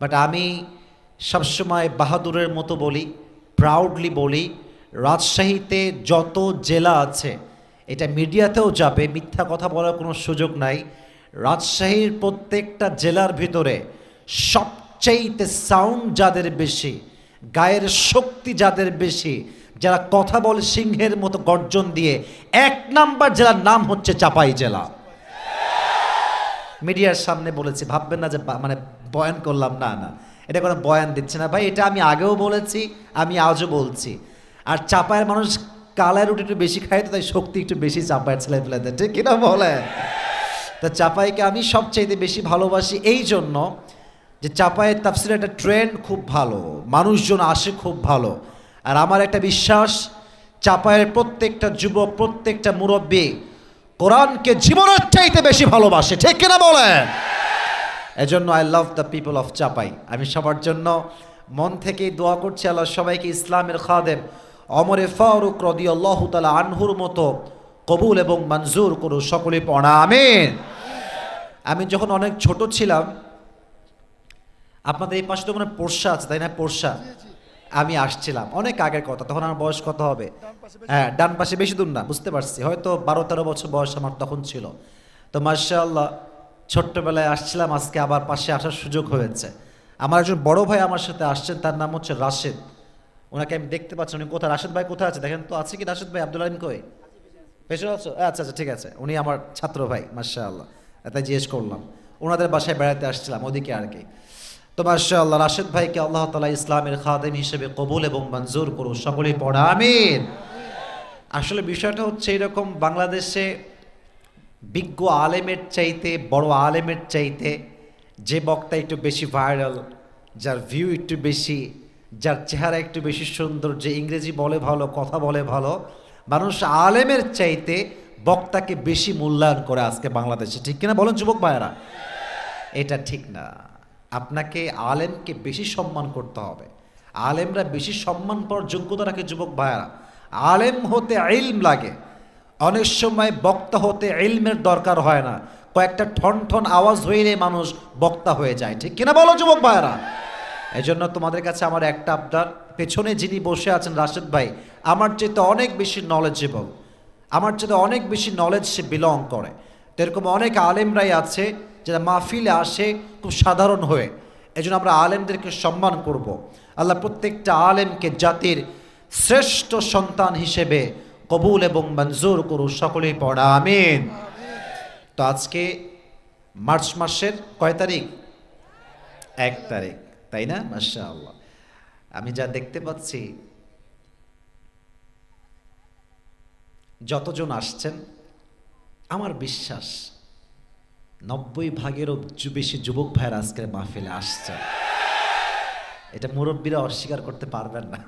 But আমি সবসময় বাহাদুরের মতো বলি প্রাউডলি বলি, রাজশাহীতে যত জেলা আছে, এটা মিডিয়াতেও যাবে, মিথ্যা কথা বলার কোনো সুযোগ নাই। রাজশাহীর প্রত্যেকটা জেলার ভিতরে সবচাইতে সাউন্ড যাদের বেশি, গায়ের শক্তি যাদের বেশি, যারা কথা বলে সিংহের মতো গর্জন দিয়ে, এক নাম্বার জেলার নাম হচ্ছে চাপাই জেলা। মিডিয়ার সামনে বলেছি, ভাববেন না যে মানে বয়ান করলাম, না না, এটা কোনো বয়ান দিচ্ছে না ভাই, এটা আমি আগেও বলেছি, আমি আজও বলছি। আর চাপায়ের মানুষ কালায় রুটি একটু বেশি খায় তো তাই শক্তি একটু বেশি চাপায়ের ছেলে ফেলেদের ঠিক কিনা বলে? তা চাপাইকে আমি সবচাইতে বেশি ভালোবাসি এই জন্য যে চাপায়ের তাফসির একটা ট্রেন্ড খুব ভালো, মানুষজন আসে খুব ভালো। আর আমার একটা বিশ্বাস চাপায়ের প্রত্যেকটা যুবক, প্রত্যেকটা মুরব্বী কোরআনকে জীবনের চাইতে বেশি ভালোবাসে, ঠিক কিনা বলেন এজন্য I love the people of Chapai আমি সবার জন্য মন থেকেই দোয়া করছি আল্লাহ সবাইকে ইসলামের খাদেম। অমরে ফারুক রদি আল্লাহ তালা আনহুর মতো কবুল এবং মঞ্জুর করু সকলে পড়া আমিন। আমি যখন অনেক ছোট ছিলাম আপনাদের এই পাশে তো কোনো পোর্শা আছে তাই না? পোর্শা। আমি আসছিলাম অনেক আগের কথা তখন আমার বয়স কত হবে? হ্যাঁ ডান পাশে বেশি দূর না বুঝতে পারছি। হয়তো বারো তেরো বছর বয়স আমার তখন ছিল। তো মার্শাল্লাহ ছোট্টবেলায় আসছিলাম, আজকে আবার পাশে আসার সুযোগ হয়েছে। আমার একজন বড় ভাই আমার সাথে আসছেন, তার নাম হচ্ছে রাশেদ। ওনাকে আমি দেখতে পাচ্ছি উনি কোথায়? রাশেদ ভাই কোথায় আছে? দেখেন তো, আছে কি রাশেদ ভাই? আব্দুল আলিম কই? পেছনে আছো? আচ্ছা আচ্ছা ঠিক আছে। উনি আমার ছাত্র ভাই মাসা আল্লাহ তাই জিজ্ঞেস করলাম। ওনাদের বাসায় বেড়াতে আসছিলাম, ওদিকে আর কি। তো মাসা আল্লাহ রাশেদ ভাইকে আল্লাহ তালা ইসলামের খাদেম হিসেবে কবুল এবং মঞ্জুর করুন সকলেই পড়া, আমিন। আসলে বিষয়টা হচ্ছে এরকম, বাংলাদেশে বিজ্ঞ আলেমের চাইতে, বড় আলেমের চাইতে যে বক্তা একটু বেশি ভাইরাল যার ভিউ একটু বেশি, যার চেহারা একটু বেশি সুন্দর, যে ইংরেজি বলে ভালো, কথা বলে ভালো, মানুষ আলেমের চাইতে বক্তাকে বেশি মূল্যায়ন করে আজকে বাংলাদেশে। ঠিক কিনা বলেন যুবক ভাইয়েরা? এটা ঠিক না। আপনাকে আলেমকে বেশি সম্মান করতে হবে। আলেমরা বেশি সম্মান পাওয়ার যোগ্যতা রাখে যুবক ভাইয়েরা। আলেম হতে ইলম লাগে। অনেক সময় বক্তা হতে ইলমের দরকার হয় না। কয়েকটা ঠন ঠন আওয়াজ হইলে মানুষ বক্তা হয়ে যায়। ঠিক কিনা বলো, যুবক এই জন্য তোমাদের কাছে আমার একটা আবদার পেছনে যিনি বসে আছেন, রাশেদ ভাই, আমার চেয়ে অনেক বেশি নলেজ নলেজেবল আমার চেয়ে অনেক বেশি নলেজ সে বিলং করে। তো এরকম অনেক আলেমরাই আছে যারা মাহফিলে আসে খুব সাধারণ হয়ে। এই জন্য আমরা আলেমদেরকে সম্মান করব। আল্লাহ প্রত্যেকটা আলেমকে জাতির শ্রেষ্ঠ সন্তান হিসেবে কবুল এবং মঞ্জুর করু সকলেই পড়া, আমিন। তো আজকে মার্চ মাসের কয় তারিখ? এক তারিখ, তাই না? মাসা আমি যা দেখতে পাচ্ছি, যতজন আসছেন, আমার বিশ্বাস নব্বই ভাগেরও বেশি যুবক ভাইয়ের আজকের মাহফিলে আসছেন। এটা মুরব্বীরা অস্বীকার করতে পারবেন না।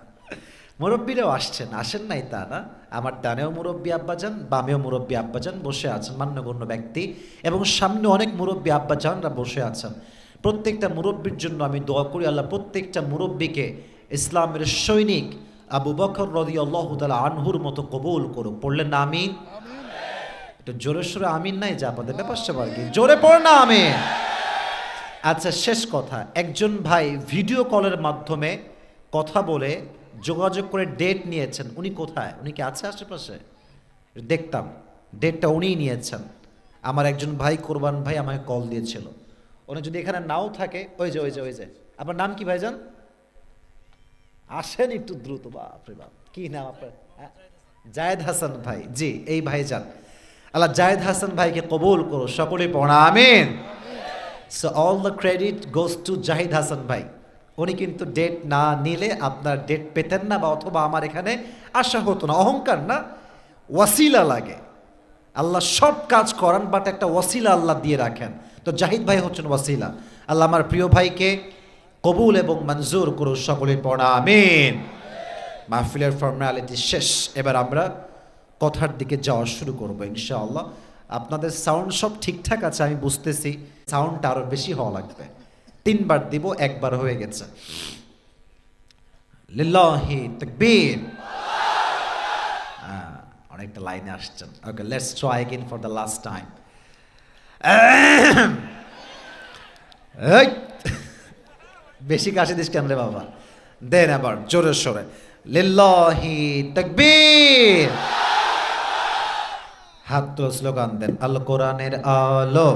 মুরব্বীরাও আসছেন আসেন নাই তা না আমার ডানেও মুরব্বী আব্বাজান বামেও মুরব্বী আব্বাজান বসে আছেন মান্যগণ্য ব্যক্তি। এবং সামনে অনেক মুরব্বী আব্বাজানরা বসে আছেন। প্রত্যেকটা মুরব্বীর জন্য আমি দোয়া করি আল্লাহ প্রত্যেকটা মুরব্বীকে ইসলামের সৈনিক আবু বকর রদি আল্লাহ তালা আনহুর মতো কবুল করুক। পড়লেন না আমিন? একটু জোরে সোরে আমিন নাই যা আপনাদের ব্যাপার স্যাপার কি জোরে পড় না আমি আচ্ছা শেষ কথা। একজন ভাই ভিডিও কলের মাধ্যমে কথা বলে যোগাযোগ করে ডেট নিয়েছেন। উনি কোথায়? উনি কি আছে আশেপাশে? দেখতাম। ডেটটা উনিই নিয়েছেন। আমার একজন ভাই, কোরবান ভাই আমাকে কল দিয়েছিল। উনি যদি এখানে নাও থাকে, ওই যে ওই যে ওই যে। আপনার নাম কি ভাইজান? আসেন একটু দ্রুত, বাপরে বাপ। কি নাম আপনার? হ্যাঁ? জায়েদ হাসান ভাই। জি, এই ভাইজান। আল্লাহ জায়েদ হাসান ভাইকে কবুল করো সকলে পড়া, আমিন। So all the credit goes to Zahid Hasan ভাই। উনি কিন্তু ডেট না নিলে আপনার ডেট পেতেন না বা অথবা আমার এখানে আশা হতো না। অহংকার না, ওয়াসিলা লাগে। আল্লাহ সব কাজ করান বাট একটা ওয়াসিলা আল্লাহ দিয়ে রাখেন। তো জাহিদ ভাই হচ্ছেন ওয়াসিলা। আল্লাহ আমার প্রিয় ভাইকে কবুল এবং মঞ্জুর করু সকলে পড়া আমিন। মাহফিলের ফর্মালিটি শেষ। এবার আমরা কথার দিকে যাওয়া শুরু করব, ইনশাআল্লাহ। আপনাদের সাউন্ড সব ঠিকঠাক আছে, আমি বুঝতেছি। সাউন্ডটা আরও বেশি হওয়া লাগবে। তিনবার দিব, একবার হয়ে গেছে। লিল্লাহি তাকবীর। অনেকটা লাইনে আসছেন। Okay let's try again for last time বেশি কাশি দিস কেন রে বাবা? দেন আবার, জোরে সোরে। লিল্লাহি তাকবীর। হাত তুলে স্লোগান দেন, আল কোরআনের আলো।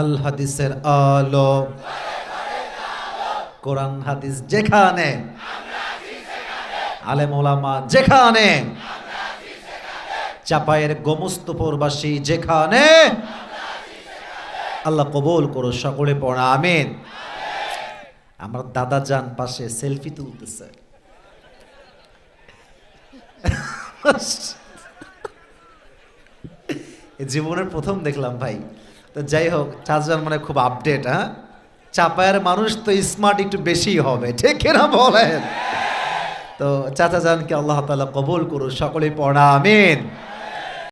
আল হাদিসের আলো কোরআন হাদিস যেখানে, আলেম ওলামা যেখানে, চাপায়ের গোমস্তপুরবাসী যেখানে, আল্লাহ কবুল করো সকলে পড়া, আমিন। আমার দাদা যান পাশে সেলফি তুলতেছে। জীবনের প্রথম দেখলাম ভাই। তো যাই হোক চারজন মানে খুব আপডেট হ্যাঁ? চাপায়ের মানুষ তো স্মার্ট একটু বেশি হবে, ঠিক না বলেন? তো চাচা জানকে আল্লাহ তালা কবুল করুন সকলেই পড়া, আমিন।